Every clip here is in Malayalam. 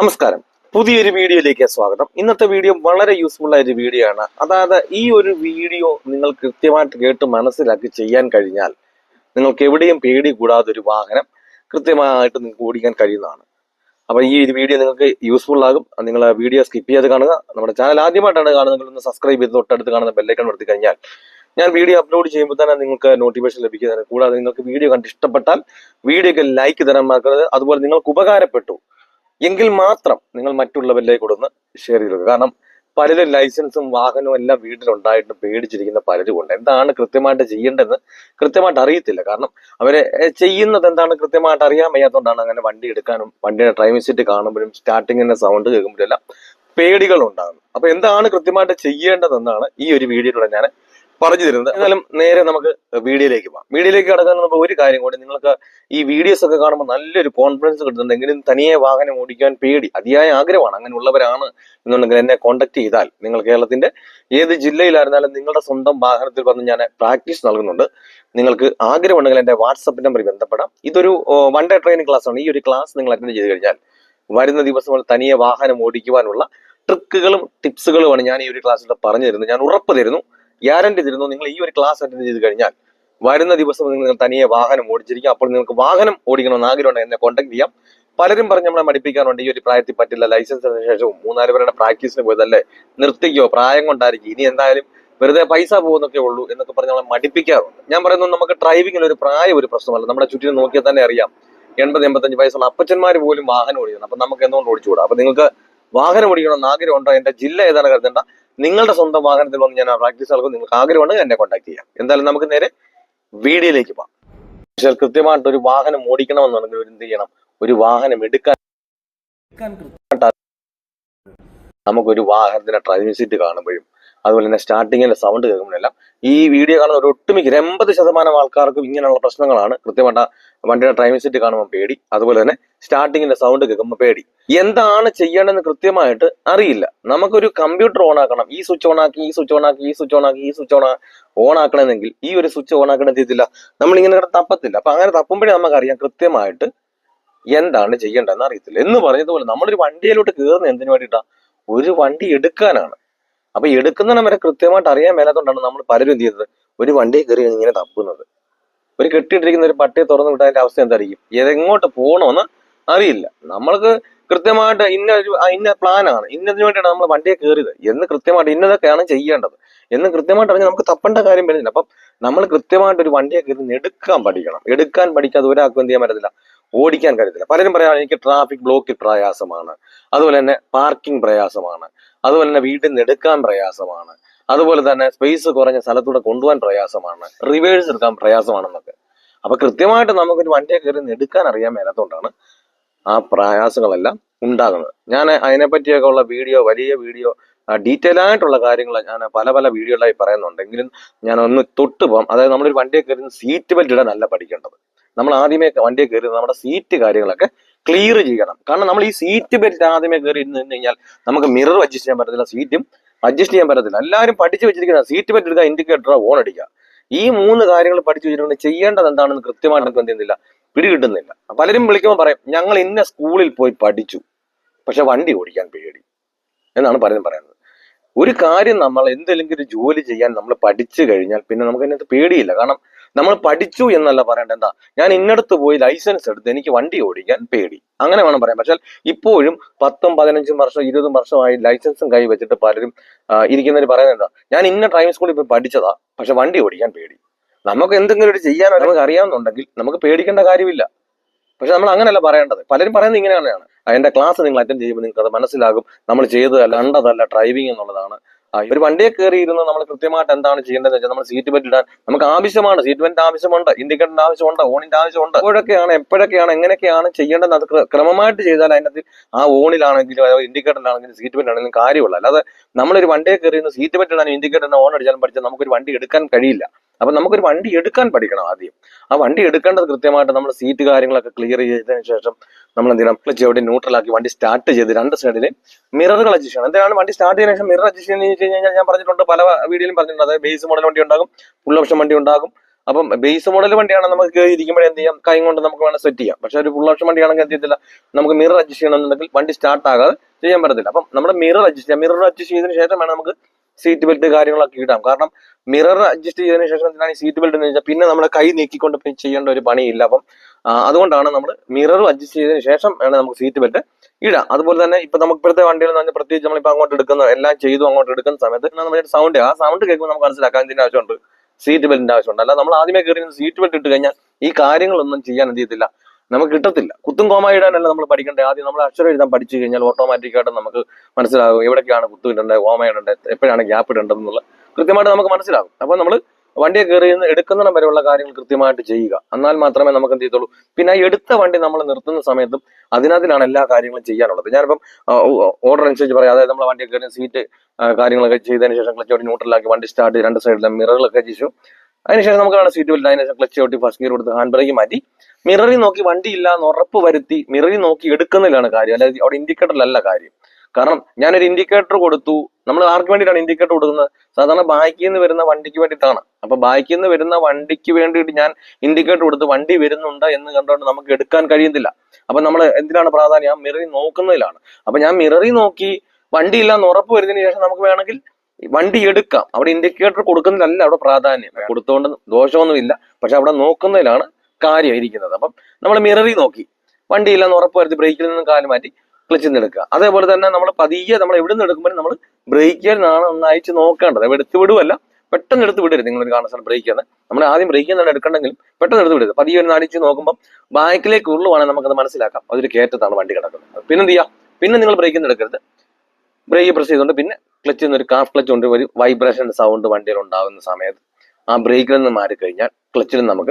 നമസ്കാരം. പുതിയൊരു വീഡിയോയിലേക്ക് സ്വാഗതം. ഇന്നത്തെ വീഡിയോ വളരെ യൂസ്ഫുൾ ആയ ഒരു വീഡിയോ ആണ്. അതായത് ഈ ഒരു വീഡിയോ നിങ്ങൾ കൃത്യമായിട്ട് കേട്ട് മനസ്സിലാക്കി ചെയ്യാൻ കഴിഞ്ഞാൽ നിങ്ങൾക്ക് എവിടെയും പേടി കൂടാതെ ഒരു വാഹനം കൃത്യമായിട്ട് നിങ്ങൾക്ക് ഓടിക്കാൻ കഴിയുന്നതാണ്. അപ്പൊ ഈ ഒരു വീഡിയോ നിങ്ങൾക്ക് യൂസ്ഫുൾ ആകും. നിങ്ങൾ വീഡിയോ സ്കിപ്പ് ചെയ്ത് കാണുക. നമ്മുടെ ചാനൽ ആദ്യമായിട്ടാണ് കാണുന്നത് ഒന്ന് സബ്സ്ക്രൈബ് ചെയ്ത് തൊട്ടടുത്ത് കാണുന്ന ബെല്ലൈക്കൺ നടത്തി കഴിഞ്ഞാൽ ഞാൻ വീഡിയോ അപ്ലോഡ് ചെയ്യുമ്പോൾ തന്നെ നിങ്ങൾക്ക് നോട്ടിഫിക്കേഷൻ ലഭിക്കുന്നതാണ്. കൂടാതെ നിങ്ങൾക്ക് വീഡിയോ കണ്ട് ഇഷ്ടപ്പെട്ടാൽ വീഡിയോക്ക് ലൈക്ക് തരാൻ മറക്കരുത്. അതുപോലെ നിങ്ങൾക്ക് ഉപകാരപ്പെട്ടു എങ്കിൽ മാത്രം നിങ്ങൾ മറ്റുള്ളവരിലേക്ക് കൊടുന്ന് ഷെയർ ചെയ്ത് കാരണം പലരും ലൈസൻസും വാഹനവും എല്ലാം വീട്ടിലുണ്ടായിട്ട് പേടിച്ചിരിക്കുന്ന പലരും ഉണ്ട് എന്താണ് കൃത്യമായിട്ട് ചെയ്യേണ്ടതെന്ന് കൃത്യമായിട്ട് അറിയത്തില്ല. കാരണം അവരെ ചെയ്യുന്നത് എന്താണ് കൃത്യമായിട്ട് അറിയാൻ വയ്യാത്തതുകൊണ്ടാണ് അങ്ങനെ വണ്ടി എടുക്കാനും വണ്ടിയുടെ ഡ്രൈവിംഗ് സീറ്റ് കാണുമ്പോഴും സ്റ്റാർട്ടിങ്ങിന്റെ സൗണ്ട് കേൾക്കുമ്പോഴും എല്ലാം പേടികൾ ഉണ്ടാകുന്നു അപ്പൊ എന്താണ് കൃത്യമായിട്ട് ചെയ്യേണ്ടതെന്നാണ് ഈ ഒരു വീഡിയോയിലൂടെ ഞാൻ പറഞ്ഞു തരുന്നത്. എന്നാലും നേരെ നമുക്ക് വീഡിയോയിലേക്ക് പോകാം. വീഡിയോയിലേക്ക് കടക്കാൻ നമുക്ക് ഒരു കാര്യം കൂടി നിങ്ങൾക്ക് ഈ വീഡിയോസ് ഒക്കെ കാണുമ്പോൾ നല്ലൊരു കോൺഫിഡൻസ് കിട്ടുന്നുണ്ട്. എങ്കിലും തനിയെ വാഹനം ഓടിക്കാൻ പേടി അതിയായ ആഗ്രഹമാണ്. അങ്ങനെയുള്ളവരാണ് എന്നുണ്ടെങ്കിൽ എന്നെ കോൺടാക്ട് ചെയ്താൽ നിങ്ങൾ കേരളത്തിന്റെ ഏത് ജില്ലയിലായിരുന്നാലും നിങ്ങളുടെ സ്വന്തം വാഹനത്തിൽ വന്ന് ഞാൻ പ്രാക്ടീസ് നൽകുന്നുണ്ട്. നിങ്ങൾക്ക് ആഗ്രഹമുണ്ടെങ്കിൽ എന്റെ വാട്സപ്പ് നമ്പറിൽ ബന്ധപ്പെടാം. ഇതൊരു വൺ ഡേ ട്രെയിനിങ് ക്ലാസ് ആണ്. ഈ ഒരു ക്ലാസ് നിങ്ങൾ അറ്റൻഡ് ചെയ്ത് കഴിഞ്ഞാൽ വരുന്ന ദിവസങ്ങൾ തനിയെ വാഹനം ഓടിക്കുവാനുള്ള ട്രിക്കുകളും ടിപ്സുകളുമാണ് ഞാൻ ഈ ഒരു ക്ലാസ്സിൽ പറഞ്ഞു തരുന്നത് ഞാൻ ഉറപ്പ് തരുന്നു. ഗ്യാരണ്ടി തരുന്നു. നിങ്ങൾ ഈ ഒരു ക്ലാസ് അറ്റൻഡ് ചെയ്ത് കഴിഞ്ഞാൽ വരുന്ന ദിവസം നിങ്ങൾ തനിയെ വാഹനം ഓടിച്ചിരിക്കും. അപ്പോൾ നിങ്ങൾക്ക് വാഹനം ഓടിക്കണമെന്ന് ആഗ്രഹമുണ്ട്. എന്നെ കോൺടാക്ട് ചെയ്യാം. പലരും പറഞ്ഞ് നമ്മളെ മടിപ്പിക്കാറുണ്ട് ഈ ഒരു പ്രായത്തിൽ പറ്റില്ല. ലൈസൻസ് ശേഷവും മൂന്നാൽ പേരുടെ പ്രാക്ടീസിന് പോയതല്ലേ? നിർത്തിക്കോ? പ്രായം കൊണ്ടായിരിക്കും. ഇനി എന്തായാലും വെറുതെ പൈസ പോകുന്നൊക്കെ ഉള്ളൂ എന്നൊക്കെ പറഞ്ഞ് നമ്മളെ മടിപ്പിക്കാറുണ്ട്. ഞാൻ പറയുന്നു നമുക്ക് ഡ്രൈവിംഗിൽ ഒരു പ്രായം ഒരു പ്രശ്നമല്ല. നമ്മുടെ ചുറ്റിനും നോക്കിയാൽ തന്നെ അറിയാം. എൺപത് എൺപത്തഞ്ച് വയസ്സുള്ള അപ്പച്ചന്മാർ പോലും വാഹനം ഓടിക്കണം അപ്പൊ നമുക്ക് എന്തുകൊണ്ട് ഓടിച്ചുകൂടാ? അപ്പൊ നിങ്ങൾക്ക് വാഹനം ഓടിക്കണം എന്ന് ആഗ്രഹമുണ്ടോ? എന്റെ ജില്ല ഏതാണ് കരുതണ്ട. നിങ്ങളുടെ സ്വന്തം വാഹനത്തിൽ വന്ന് ഞാൻ പ്രാക്ടീസ് നൽകും നിങ്ങൾക്ക് ആഗ്രഹമുണ്ടെങ്കിൽ എന്നെ കോൺടാക്ട് ചെയ്യാം. എന്തായാലും നമുക്ക് നേരെ വീഡിയോയിലേക്ക് പോകാം. കൃത്യമായിട്ട് ഒരു വാഹനം ഓടിക്കണമെന്നുണ്ടെങ്കിൽ എന്ത് ചെയ്യണം? ഒരു വാഹനം എടുക്കാൻ നമുക്കൊരു വാഹനത്തിന്റെ ഡ്രൈവിംഗ് സീറ്റ് കാണുമ്പോഴും അതുപോലെ തന്നെ സ്റ്റാർട്ടിങ്ങിന്റെ സൗണ്ട് കേൾക്കുമ്പോഴെല്ലാം ഈ വീഡിയോ കാണുന്ന ഒരു ഒട്ടുമിക്ക എൺപത് ശതമാനം ആൾക്കാർക്കും ഇങ്ങനെയുള്ള പ്രശ്നങ്ങളാണ്. കൃത്യമായിട്ട് വണ്ടിയുടെ ഡ്രൈവിംഗ് സീറ്റ് കാണുമ്പോൾ പേടി. അതുപോലെ തന്നെ സ്റ്റാർട്ടിങ്ങിന്റെ സൗണ്ട് കേൾക്കുമ്പോൾ പേടി. എന്താണ് ചെയ്യേണ്ടതെന്ന് കൃത്യമായിട്ട് അറിയില്ല. നമുക്കൊരു കമ്പ്യൂട്ടർ ഓൺ ആക്കണം. ഈ സ്വിച്ച് ഓൺ ആക്കി ഈ സ്വിച്ച് ഓൺ ആക്കി ഈ സ്വിച്ച് ഓൺ ആക്കി ഈ സ്വിച്ച് ഓൺ ഓൺ ആക്കണമെങ്കിൽ ഈ ഒരു സ്വിച്ച് ഓൺ ആക്കണം ചെയ്തില്ല നമ്മൾ ഇങ്ങനെ തപ്പത്തില്ല. അപ്പൊ അങ്ങനെ തപ്പുമ്പോഴേ നമുക്കറിയാം കൃത്യമായിട്ട് എന്താണ് ചെയ്യേണ്ടതെന്ന് അറിയത്തില്ല. എന്ന് പറഞ്ഞതുപോലെ നമ്മളൊരു വണ്ടിയിലോട്ട് കയറുന്ന എന്തിനു വേണ്ടിയിട്ടാ? ഒരു വണ്ടി എടുക്കാനാണ്. അപ്പൊ എടുക്കുന്ന വരെ കൃത്യമായിട്ട് അറിയാൻ മേലാത്തോണ്ടാണ് നമ്മൾ പലരും എന്ത് ചെയ്യുന്നത് ഒരു വണ്ടി കയറി ഇങ്ങനെ തപ്പുന്നത്. ഒരു കെട്ടിയിട്ടിരിക്കുന്ന ഒരു പട്ടിയെ തുറന്നു വിട്ടാൽ അവസ്ഥ എന്തായിരിക്കും? ഏതെങ്ങോട്ട് പോകണമെന്ന് അറിയില്ല. നമ്മൾക്ക് കൃത്യമായിട്ട് ഇന്ന ഒരു ഇന്ന പ്ലാനാണ് ഇന്നതിന് വേണ്ടിയാണ് നമ്മൾ വണ്ടിയെ കയറിയത്. എന്ന് കൃത്യമായിട്ട് ഇന്നതൊക്കെയാണ് ചെയ്യേണ്ടത്. എന്ന് കൃത്യമായിട്ട് അറിഞ്ഞാൽ നമുക്ക് തപ്പേണ്ട കാര്യം വരുന്നില്ല. അപ്പം നമ്മൾ കൃത്യമായിട്ട് ഒരു വണ്ടിയെ കയറി എടുക്കാൻ പഠിക്കണം. എടുക്കാൻ പഠിക്കാതെ ഒരാൾക്കും എന്ത് ചെയ്യാൻ പറ്റത്തില്ല. ഓടിക്കാൻ കഴിയത്തില്ല. പലരും പറയാം എനിക്ക് ട്രാഫിക് ബ്ലോക്കിൽ പ്രയാസമാണ്. അതുപോലെ തന്നെ പാർക്കിംഗ് പ്രയാസമാണ്. അതുപോലെ തന്നെ വീട്ടിൽ നിന്ന് എടുക്കാൻ പ്രയാസമാണ്. അതുപോലെ തന്നെ സ്പേസ് കുറഞ്ഞ സ്ഥലത്തൂടെ കൊണ്ടുപോകാൻ പ്രയാസമാണ്. റിവേഴ്സ് എടുക്കാൻ പ്രയാസമാണെന്നൊക്കെ. അപ്പൊ കൃത്യമായിട്ട് നമുക്കൊരു വണ്ടിയെ കയറി എടുക്കാൻ അറിയാൻ മേലത്തോണ്ടാണ് ആ പ്രയാസങ്ങളെല്ലാം ഉണ്ടാകുന്നത്. ഞാൻ അതിനെപ്പറ്റിയൊക്കെ ഉള്ള വീഡിയോ വലിയ വീഡിയോ ഡീറ്റെയിൽ ആയിട്ടുള്ള കാര്യങ്ങൾ ഞാൻ പല പല വീഡിയോകളായി പറയുന്നുണ്ടെങ്കിലും ഞാൻ ഒന്ന് തൊട്ട് പോകാം. അതായത് നമ്മളൊരു വണ്ടിയെ കയറി സീറ്റ് ബെൽറ്റ് ഇടാനല്ല പഠിക്കേണ്ടത്. നമ്മൾ ആദ്യമേ വണ്ടിയെ കയറി നമ്മുടെ സീറ്റ് കാര്യങ്ങളൊക്കെ ക്ലിയർ ചെയ്യണം. കാരണം നമ്മൾ ഈ സീറ്റ് ബെൽറ്റ് ആദ്യമേ കയറി ഇരുന്ന് കഴിഞ്ഞാൽ നമുക്ക് മിറർ അഡ്ജസ്റ്റ് ചെയ്യാൻ പറ്റത്തില്ല സീറ്റും അഡ്ജസ്റ്റ് ചെയ്യാൻ പറ്റത്തില്ല. എല്ലാവരും പഠിച്ചു വെച്ചിരിക്കുന്ന സീറ്റ് ബെൽറ്റ് എടുക്കുക ഇൻഡിക്കേറ്റർ ഓൺ അടിക്കുക. ഈ മൂന്ന് കാര്യങ്ങൾ പഠിച്ചു വെച്ചിട്ടുണ്ട് ചെയ്യേണ്ടത് എന്താണെന്ന് കൃത്യമായിട്ട് നമുക്ക് എന്ത് ചെയ്യുന്നില്ല പിടികിട്ടുന്നില്ല. പലരും വിളിക്കുമ്പോൾ പറയും ഞങ്ങൾ ഇന്ന സ്കൂളിൽ പോയി പഠിച്ചു പക്ഷെ വണ്ടി ഓടിക്കാൻ പേടി എന്നാണ് പലരും പറയുന്നത്. ഒരു കാര്യം നമ്മൾ എന്തെങ്കിലും ഒരു ജോലി ചെയ്യാൻ നമ്മൾ പഠിച്ചു കഴിഞ്ഞാൽ പിന്നെ നമുക്ക് അതിനകത്ത് പേടിയില്ല. കാരണം നമ്മൾ പഠിച്ചു എന്നല്ല പറയേണ്ടത്. എന്താ? ഞാൻ ഇന്നടത്ത് പോയി ലൈസൻസ് എടുത്ത് എനിക്ക് വണ്ടി ഓടിക്കാൻ പേടി. അങ്ങനെ വേണം പറയാൻ. പക്ഷേ ഇപ്പോഴും പത്തും പതിനഞ്ചും വർഷം ഇരുപതും വർഷമായി ലൈസൻസും കൈ വെച്ചിട്ട് പലരും ഇരിക്കുന്നവർ പറയുന്നത് എന്താ? ഞാൻ ഇന്ന ഡ്രൈവിംഗ് സ്കൂളിൽ പോയി പഠിച്ചതാ പക്ഷെ വണ്ടി ഓടിക്കാൻ പേടി. നമുക്ക് എന്തെങ്കിലും ഒരു ചെയ്യാൻ നമുക്ക് അറിയാമെന്നുണ്ടെങ്കിൽ നമുക്ക് പേടിക്കേണ്ട കാര്യമില്ല. പക്ഷെ നമ്മൾ അങ്ങനെയല്ല പറയേണ്ടത്. പലരും പറയുന്നത് ഇങ്ങനെയാണ്. എന്റെ ക്ലാസ് നിങ്ങൾ അറ്റൻഡ് ചെയ്യുമ്പോൾ നിങ്ങൾക്ക് അത് മനസ്സിലാകും. നമ്മൾ ചെയ്തതല്ല കണ്ടതല്ല ഡ്രൈവിംഗ് എന്നുള്ളതാണ് ഒരു വണ്ടിയെ കയറി ഇരുന്ന് നമ്മൾ കൃത്യമായിട്ട് എന്താണ് ചെയ്യേണ്ടതെന്ന് വെച്ചാൽ നമ്മൾ സീറ്റ് ബെൽറ്റ് ഇടാൻ നമുക്ക് ആവശ്യമാണ്. സീറ്റ് ബെൽറ്റ് ആവശ്യമുണ്ട്. ഇൻഡിക്കേറ്ററിന്റെ ആവശ്യമുണ്ട്. ഓണിന്റെ ആവശ്യമുണ്ട്. എപ്പോഴൊക്കെയാണ് എപ്പോഴൊക്കെയാണ് എങ്ങനെയൊക്കെയാണ് ചെയ്യേണ്ടത് അത് ക്രമമായിട്ട് ചെയ്താൽ അതിനകത്ത് ആ ഓണിലാണെങ്കിലും ഇൻഡിക്കേറ്ററിലാണെങ്കിലും സീറ്റ് ബെൽറ്റ് ആണെങ്കിലും കാര്യമുള്ളൂ. അല്ലാതെ നമ്മളൊരു വണ്ടിയെ കയറി ഇരുന്ന് സീറ്റ് ബെൽറ്റ് ഇടാനും ഇൻഡിക്കേറ്ററിന് ഓൺ അടിച്ചാലും പഠിച്ചാൽ നമുക്കൊരു വണ്ടി എടുക്കാൻ കഴിയില്ല. അപ്പൊ നമുക്കൊരു വണ്ടി എടുക്കാൻ പഠിക്കണം ആദ്യം. ആ വണ്ടി എടുക്കേണ്ടത് കൃത്യമായിട്ട് നമ്മൾ സീറ്റ് കാര്യങ്ങളൊക്കെ ക്ലിയർ ചെയ്തതിന് ശേഷം നമ്മൾ എന്ത് ചെയ്യണം ക്ലച്ച് എവിടെ ന്യൂട്രലാക്കി വണ്ടി സ്റ്റാർട്ട് ചെയ്ത് രണ്ട് സൈഡിലെ മിററുകൾ അഡ്ജസ്റ്റ് ചെയ്യണം. എന്തിനാണ് വണ്ടി സ്റ്റാർട്ട് ചെയ്തതിനു ശേഷം മിറർ അഡ്ജസ്റ്റ് ചെയ്യുന്നത് കഴിഞ്ഞാൽ ഞാൻ പറഞ്ഞിട്ടുണ്ട് പല വീഡിയോയിലും പറഞ്ഞിട്ടുണ്ട്. അതായത് ബേസ് മോഡൽ വണ്ടി ഉണ്ടാകും ഫുൾ ഓപ്ഷൻ വണ്ടി ഉണ്ടാകും. അപ്പം ബേസ് മോഡൽ വണ്ടിയാണ് നമുക്ക് ഇരിക്കുമ്പോൾ എന്ത് ചെയ്യാം? കൈ കൊണ്ട് നമുക്ക് വേണം സെറ്റ് ചെയ്യാം. പക്ഷെ ഒരു ഫുൾ ഓപ്ഷൻ വണ്ടിയാണെങ്കിൽ എന്ത് ചെയ്യത്തില്ല? നമുക്ക് മിറർ അഡ്ജസ്റ്റ് ചെയ്യണമെന്നുണ്ടെങ്കിൽ വണ്ടി സ്റ്റാർട്ട് ആകാതെ ചെയ്യാൻ പറ്റത്തില്ല. അപ്പം നമ്മുടെ മിറർ അഡ്ജസ്റ്റ് ചെയ്യാം. മിറർ അഡ്ജസ്റ്റ് ചെയ്തതിനു ശേഷം വേണം നമുക്ക് സീറ്റ് ബെൽറ്റ് കാര്യങ്ങളൊക്കെ ഇടാം. കാരണം മിറർ അഡ്ജസ്റ്റ് ചെയ്തതിനു ശേഷം എന്തിനാണ് ഈ സീറ്റ് ബെൽറ്റ് എന്ന് വെച്ചാൽ പിന്നെ നമ്മുടെ കൈ നീക്കിക്കൊണ്ട് ചെയ്യേണ്ട ഒരു പണിയില്ല. അപ്പം അതുകൊണ്ടാണ് നമ്മൾ മിറർ അഡ്ജസ്റ്റ് ചെയ്തതിനു ശേഷം വേണം നമുക്ക് സീറ്റ് ബെൽറ്റ് ഇടാം. അതുപോലെ തന്നെ ഇപ്പൊ നമുക്ക് ഇപ്പോഴത്തെ വണ്ടികൾ എന്ന് പറഞ്ഞാൽ പ്രത്യേകിച്ച് നമ്മളിപ്പോ അങ്ങോട്ട് എടുക്കുന്ന എല്ലാം ചെയ്തു അങ്ങോട്ട് എടുക്കുന്ന സമയത്ത് നമ്മുടെ സൗണ്ട് ആ സൗണ്ട് കേൾക്കുമ്പോൾ നമുക്ക് മനസ്സിലാക്കാൻ ഇതിന്റെ ആവശ്യമുണ്ട്. സീറ്റ് ബെൽറ്റിന്റെ ആവശ്യമുണ്ട്. അല്ല നമ്മൾ ആദ്യമേ കയറി സീറ്റ് ബെൽറ്റ് ഇട്ട് കഴിഞ്ഞാൽ ഈ കാര്യങ്ങളൊന്നും ചെയ്യാൻ എന്ത് ചെയ്യത്തില്ല. നമുക്ക് കിട്ടത്തില്ല. കുത്തും കോമ ഇടാനല്ല നമ്മൾ പഠിക്കേണ്ടത് ആദ്യം നമ്മൾ അക്ഷരം എഴുതാൻ പഠിച്ചു കഴിഞ്ഞാൽ ഓട്ടോമാറ്റിക്കായിട്ട് നമുക്ക് മനസ്സിലാകും എവിടേക്കാണ് കുത്തു ഇടേണ്ടത് കോമ ഇടേണ്ടത് എപ്പോഴാണ് ഗ്യാപ്പ് ഇടേണ്ടത് എന്നുള്ള കൃത്യമായിട്ട് നമുക്ക് മനസ്സിലാകും. അപ്പോൾ നമ്മൾ വണ്ടിയെ കയറി നിന്ന് എടുക്കുന്നിടം വരെയുള്ള കാര്യങ്ങൾ കൃത്യമായിട്ട് ചെയ്യുക. എന്നാൽ മാത്രമേ നമുക്ക് എന്ത് ചെയ്യത്തുള്ളൂ? പിന്നെ ആ എടുത്ത വണ്ടി നമ്മൾ നിർത്തുന്ന സമയത്തും അതിനകത്തിനാണ് എല്ലാ കാര്യങ്ങളും ചെയ്യാനുള്ളത്. ഞാനിപ്പം ഓർഡർ അനുസരിച്ച് പറയാം. അതായത് നമ്മൾ വണ്ടിയെ കയറി സീറ്റ് കാര്യങ്ങളൊക്കെ ചെയ്തതിന് ശേഷം ക്ലച്ച് ന്യൂട്രലാക്കി വണ്ടി സ്റ്റാർട്ട് രണ്ട് സൈഡിലെ മിററുകളൊക്കെ ചെയ്തു അതിനുശേഷം നമുക്ക് വേണം സീറ്റ് ബെൽറ്റ് അതിനുശേഷം ക്ലച്ച് ഓട്ടി ഫസ്റ്റ് ഗിയർ കൊടുത്ത് ഹാൻഡ് ബ്രേക്ക് മാറ്റി. മിററി നോക്കി വണ്ടി ഇല്ല എന്ന് ഉറപ്പ് വരുത്തി മിററി നോക്കി എടുക്കുന്നതിലാണ് കാര്യം. അല്ലാതെ അവിടെ ഇൻഡിക്കേറ്ററിലല്ല കാര്യം. കാരണം ഞാനൊരു ഇൻഡിക്കേറ്റർ കൊടുത്തു. നമ്മൾ ആർക്ക് വേണ്ടിയിട്ടാണ് ഇൻഡിക്കേറ്റർ കൊടുക്കുന്നത്? സാധാരണ ബാക്കിൽ നിന്ന് വരുന്ന വണ്ടിക്ക് വേണ്ടിയിട്ടാണ്. അപ്പൊ ബാക്കിൽ നിന്ന് വരുന്ന വണ്ടിക്ക് വേണ്ടിയിട്ട് ഞാൻ ഇൻഡിക്കേറ്റർ കൊടുത്ത് വണ്ടി വരുന്നുണ്ട് എന്ന് കണ്ടുകൊണ്ട് നമുക്ക് എടുക്കാൻ കഴിയുന്നില്ല അപ്പൊ നമ്മൾ എന്തിനാണ് പ്രാധാന്യം? ആ മിററി നോക്കുന്നതിലാണ്. അപ്പൊ ഞാൻ മിററി നോക്കി വണ്ടി ഇല്ല എന്ന് ഉറപ്പ് വരുന്നതിന് ശേഷം നമുക്ക് വേണമെങ്കിൽ വണ്ടി എടുക്കാം. അവിടെ ഇൻഡിക്കേറ്റർ കൊടുക്കുന്നതല്ല അവിടെ പ്രാധാന്യം. കൊടുത്തുകൊണ്ട് ദോഷമൊന്നുമില്ല. പക്ഷെ അവിടെ നോക്കുന്നതിലാണ് കാര്യം ഇരിക്കുന്നത് അപ്പം നമ്മൾ മിററി നോക്കി. വണ്ടിയില്ലെന്ന് ഉറപ്പുവരുത്തി ഉറപ്പ് വരുത്തി ബ്രേക്കിൽ നിന്ന് കാൽ മാറ്റി ക്ലച്ചിൽ നിന്ന് എടുക്കുക. അതേപോലെ തന്നെ നമ്മൾ പതിയെ നമ്മൾ എവിടെ നിന്ന് എടുക്കുമ്പോൾ നമ്മൾ ബ്രേക്കിനാണ് ഒന്ന് അയച്ച് നോക്കേണ്ടത്. അവിടെ എടുത്ത് വിടുവല്ല പെട്ടെന്ന് എടുത്ത് വിടരുത്. നിങ്ങൾ കാണുന്ന സ്ഥലം ബ്രേക്ക് ചെയ്യുന്നത് നമ്മൾ ആദ്യം ബ്രേക്ക് നിന്നാണ് എടുക്കണമെങ്കിലും പെട്ടെന്ന് എടുത്ത് വിടരുത്. പതിയെ ഒന്ന് അടിച്ച് നോക്കുമ്പോൾ ബാക്കിലേക്ക് ഉള്ളുവാണെങ്കിൽ നമുക്കത് മനസ്സിലാക്കാം. അതൊരു കയറ്റത്താണ് വണ്ടി കിടക്കുന്നത്. പിന്നെ എന്ത് ചെയ്യാം? പിന്നെ നിങ്ങൾ ബ്രേക്കിൽ നിന്ന് എടുക്കരുത്. ബ്രേക്ക് പ്രസ് ചെയ്തുകൊണ്ട് പിന്നെ ക്ലച്ച് നിന്ന് ഒരു കാഫ് ക്ലച്ച് കൊണ്ട് ഒരു വൈബ്രേഷൻ സൗണ്ട് വണ്ടിയിൽ ഉണ്ടാകുന്ന സമയത്ത് ആ ബ്രേക്കിൽ നിന്ന് മാറിക്കഴിഞ്ഞാൽ ക്ലച്ചിൽ നമുക്ക്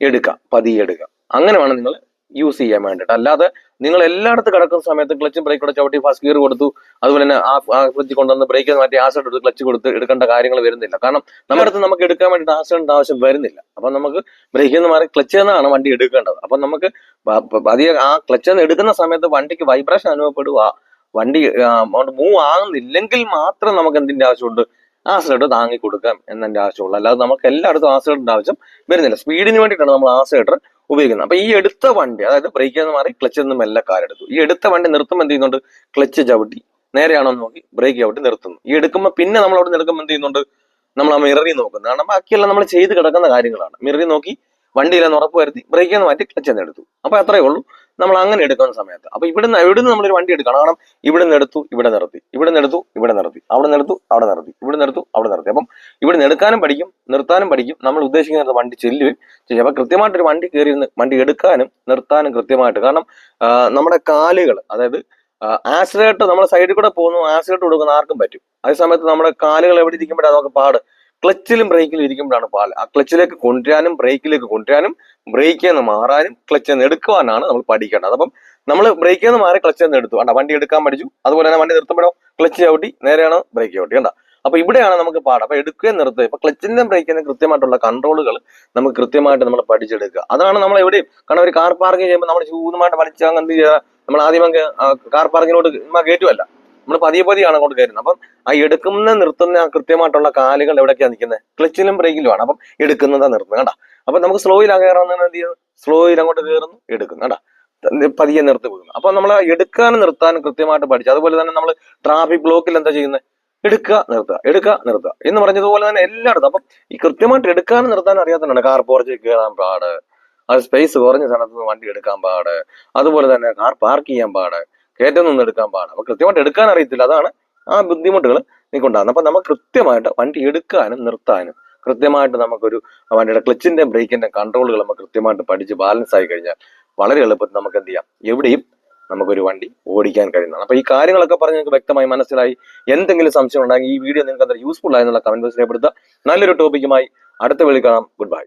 എടുക്കാം പതിയെ എടുക്കാം. അങ്ങനെ വേണം നിങ്ങൾ യൂസ് ചെയ്യാൻ വേണ്ടിയിട്ട്. അല്ലാതെ നിങ്ങൾ എല്ലായിടത്തും കിടക്കുന്ന സമയത്ത് ക്ലച്ചും ബ്രേക്ക് കൂടെ ചവിട്ടി ഫാസ്റ്റ് ഗിയർ കൊടുത്തു അതുപോലെ തന്നെ ആ ക്ലച്ച് കൊണ്ടുവന്ന് ബ്രേക്ക് മാറ്റി ആസിഡ് എടുത്ത് ക്ലച്ച് കൊടുത്ത് എടുക്കേണ്ട കാര്യങ്ങൾ വരുന്നില്ല. കാരണം നമ്മുടെ അടുത്ത് നമുക്ക് എടുക്കാൻ വേണ്ടിയിട്ട് ആസിഡിന്റെ ആവശ്യം വരുന്നില്ല. അപ്പൊ നമുക്ക് ബ്രേക്കിൽ നിന്ന് മാറി ക്ലച്ചിൽ നിന്നാണ് വണ്ടി എടുക്കേണ്ടത്. അപ്പൊ നമുക്ക് പ- ആ ക്ലച്ചിൽ നിന്ന് എടുക്കുന്ന സമയത്ത് വണ്ടിക്ക് വൈബ്രേഷൻ അനുഭവപ്പെടുക വണ്ടി മൂവ് ആകുന്നില്ലെങ്കിൽ മാത്രം നമുക്ക് എന്തിന്റെ ആവശ്യമുണ്ട്? ആസിലേറ്റർ താങ്ങി കൊടുക്കാം എന്നതിന്റെ ആവശ്യമുള്ളൂ. അല്ലാതെ നമുക്ക് എല്ലായിടത്തും ആസിലേറ്ററിന്റെ ആവശ്യം വരുന്നില്ല. സ്പീഡിന് വേണ്ടിയിട്ടാണ് നമ്മൾ ആസിലേറ്റർ ഉപയോഗിക്കുന്നത്. അപ്പൊ ഈ എടുത്ത വണ്ടി അതായത് ബ്രേക്കിൽ നിന്ന് മാറി ക്ലച്ചിൽ നിന്ന് മെല്ലെ കാലെടുത്തു ഈ എടുത്ത വണ്ടി നിർത്തുമ്പോൾ എന്ത് ചെയ്യുന്നുണ്ട്? ക്ലച്ച് ചവിട്ടി. നേരെയാണോ എന്ന് നോക്കി ബ്രേക്ക് ചവിട്ടി നിർത്തുന്നു. ഈ എടുക്കുമ്പോൾ പിന്നെ നമ്മൾ അവിടെ നിന്ന് എന്ത് ചെയ്യുന്നുണ്ട്? നമ്മൾ ആ മിററി നോക്കുന്നത് കാരണം ബാക്കിയെല്ലാം നമ്മൾ ചെയ്ത് കിടക്കുന്ന കാര്യങ്ങളാണ്. മിററി നോക്കി വണ്ടിയിലെന്ന് ഉറപ്പ് വരുത്തി ബ്രേക്കിൽ നിന്ന് മാറ്റി ക്ലച്ച് എന്ന് എടുത്തു. അപ്പൊ അത്രേ ഉള്ളൂ. നമ്മൾ അങ്ങനെ എടുക്കുന്ന സമയത്ത്. അപ്പൊ ഇവിടുന്ന് ഇവിടുന്ന് നമ്മളൊരു വണ്ടി എടുക്കണം. കാരണം ഇവിടുന്ന് എടുത്തു ഇവിടെ നിർത്തി. ഇവിടുന്ന് എടുത്തു ഇവിടെ നിർത്തി. അവിടെ നിന്ന് എടുത്തു അവിടെ നിർത്തി. ഇവിടുന്ന് എടുത്തു അവിടെ നിർത്തി. അപ്പം ഇവിടുന്ന് എടുക്കാനും പഠിക്കും നിർത്താനും പഠിക്കും. നമ്മൾ ഉദ്ദേശിക്കുന്ന വണ്ടി ചെല്ലുകയും ചെയ്യും കൃത്യമായിട്ട് ഒരു വണ്ടി കയറി വണ്ടി എടുക്കാനും നിർത്താനും കൃത്യമായിട്ട്. കാരണം നമ്മുടെ കാലുകൾ അതായത് ആക്സിലേറ്റർ നമ്മൾ സൈഡിൽ കൂടെ പോകുന്നു ആക്സിലേറ്റർ കൊടുക്കുന്ന ആർക്കും പറ്റും. അതേ സമയത്ത് നമ്മുടെ കാലുകൾ എവിടെ ഇരിക്കുമ്പോഴാണ് നമുക്ക് പാട്. ക്ലച്ചിലും ബ്രേക്കിലും ഇരിക്കുമ്പോഴാണ് പാൽ ആ ക്ലച്ചിലേക്ക് കൊണ്ടുവരാനും ബ്രേക്കിലേക്ക് കൊണ്ടുവരാനും ബ്രേക്കിൽ നിന്ന് മാറാനും ക്ലച്ചിൽ നിന്ന് എടുക്കുവാനാണ് നമ്മൾ പഠിക്കേണ്ടത്. അപ്പം നമ്മൾ ബ്രേക്കിൽ നിന്ന് മാറി ക്ലച്ചിൽ നിന്ന് എടുത്തു. കണ്ട വണ്ടി എടുക്കാൻ പഠിച്ചു. അതുപോലെ തന്നെ വണ്ടി നിർത്തുമ്പോഴോ ക്ലച്ച് ചവിട്ടി നേരെയാണ് ബ്രേക്ക് ചവിട്ടി. കണ്ട? അപ്പൊ ഇവിടെയാണ് നമുക്ക് പാഠം അപ്പൊ എടുക്കുകയും നിർത്തുക ഇപ്പൊ ക്ലച്ചിന്റെ ബ്രേക്കിന്റെ കൃത്യമായിട്ടുള്ള കൺട്രോളുകൾ നമുക്ക് കൃത്യമായിട്ട് നമ്മൾ പഠിച്ചെടുക്കുക. അതാണ് നമ്മൾ എവിടെയും കാരണം ഒരു കാർ പാർക്കിംഗ് ചെയ്യുമ്പോൾ നമ്മൾ ശൂന്യമായിട്ട് വലിച്ചാൽ എന്ത് ചെയ്യുക? നമ്മൾ ആദ്യം കാർ പാർക്കിങ്ങിലോട്ട് കയറ്റുമല്ല നമ്മൾ പതിയെ പതിയാണ് അങ്ങോട്ട് കയറുന്നത്. അപ്പം ആ എടുക്കുന്ന നിർത്തുന്ന കൃത്യമായിട്ടുള്ള കാലുകൾ എവിടെയൊക്കെയാണ് നിൽക്കുന്നത്? ക്ലച്ചിലും ബ്രേക്കിലുമാണ് അപ്പം എടുക്കുന്നതാ നിർത്തുന്നത് കണ്ടാ? അപ്പൊ നമുക്ക് സ്ലോയിലാണ് കയറാൻ എന്ത് ചെയ്യുന്നു സ്ലോയിൽ അങ്ങോട്ട് കയറുന്നു എടുക്കുന്നു കണ്ടാ? പതിയെ നിർത്തി പോകുന്നു. അപ്പൊ നമ്മൾ എടുക്കാനും നിർത്താനും കൃത്യമായിട്ട് പഠിച്ചു. അതുപോലെ തന്നെ നമ്മൾ ട്രാഫിക് ബ്ലോക്കിൽ എന്താ ചെയ്യുന്നത്? എടുക്കുക നിർത്തുക എടുക്കുക നിർത്തുക. എന്ന് പറഞ്ഞതുപോലെ തന്നെ എല്ലായിടത്തും അപ്പം ഈ കൃത്യമായിട്ട് എടുക്കാനും നിർത്താനും അറിയാത്തതാണ് കാർ പോർച്ചിൽ കയറാൻ പാട്. അത് സ്പേസ് കുറഞ്ഞ സ്ഥലത്ത് നിന്ന് വണ്ടി എടുക്കാൻ പാട്. അതുപോലെ തന്നെ കാർ പാർക്ക് ചെയ്യാൻ പാട്. കയറ്റം നിന്ന് എടുക്കാൻ പാട് അപ്പൊ കൃത്യമായിട്ട് എടുക്കാൻ അറിയത്തില്ല. അതാണ് ആ ബുദ്ധിമുട്ടുകൾ നിൽക്കുണ്ടാകുന്നത് അപ്പൊ നമുക്ക് കൃത്യമായിട്ട് വണ്ടി എടുക്കാനും നിർത്താനും കൃത്യമായിട്ട് നമുക്കൊരു വണ്ടിയുടെ ക്ലച്ചിന്റെ ബ്രേക്കിന്റെ കൺട്രോളുകൾ നമുക്ക് കൃത്യമായിട്ട് പഠിച്ച് ബാലൻസ് ആയി കഴിഞ്ഞാൽ വളരെ എളുപ്പത്തിൽ നമുക്ക് എന്ത് ചെയ്യാം? എവിടെയും നമുക്കൊരു വണ്ടി ഓടിക്കാൻ കഴിയുന്നതാണ്. അപ്പൊ ഈ കാര്യങ്ങളൊക്കെ പറഞ്ഞ് നിങ്ങൾക്ക് വ്യക്തമായി മനസ്സിലായി. എന്തെങ്കിലും സംശയം ഉണ്ടെങ്കിൽ ഈ വീഡിയോ നിങ്ങൾക്ക് അത്ര യൂസ്ഫുൾ ആയെന്നുള്ള കമന്റ് ബോക്സിൽ രേഖപ്പെടുത്തുക. നല്ലൊരു ടോപ്പിക്കുമായി അടുത്ത വിളി കാണാം. Good bye